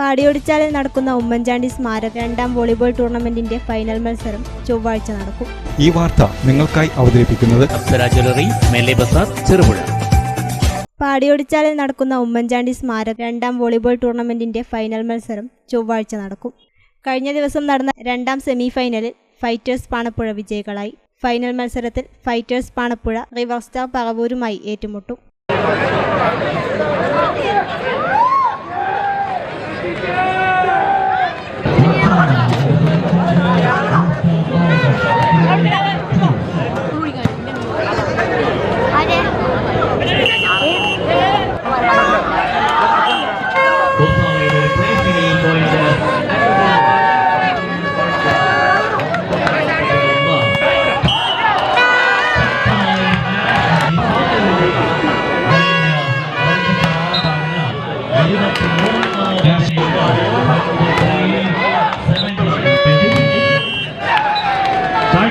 പാടിയൊടിച്ചാലിൽ നടക്കുന്ന ഉമ്മൻചാണ്ടി സ്മാരക രണ്ടാം വോളിബോൾ ടൂർണമെന്റിന്റെ ഫൈനൽ മത്സരം ചൊവ്വാഴ്ച നടക്കും. ഈ വാർത്ത നിങ്ങൾക്കായി അവതരിപ്പിക്കുന്നത് ചെറുപുഴ. പാടിയൊടിച്ചാലിൽ നടക്കുന്ന ഉമ്മൻചാണ്ടി സ്മാരക രണ്ടാം വോളിബോൾ ടൂർണമെന്റിന്റെ ഫൈനൽ മത്സരം ചൊവ്വാഴ്ച നടക്കും. കഴിഞ്ഞ ദിവസം നടന്ന രണ്ടാം സെമി ഫൈനലിൽ ഫൈറ്റേഴ്സ് പാണപ്പുഴ വിജയികളായി. ഫൈനൽ മത്സരത്തിൽ ഫൈറ്റേഴ്സ് പാണപ്പുഴ റിവർ സ്റ്റാർ പറവൂരുമായി ഏറ്റുമുട്ടും.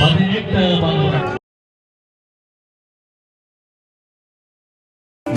பதினெட்டு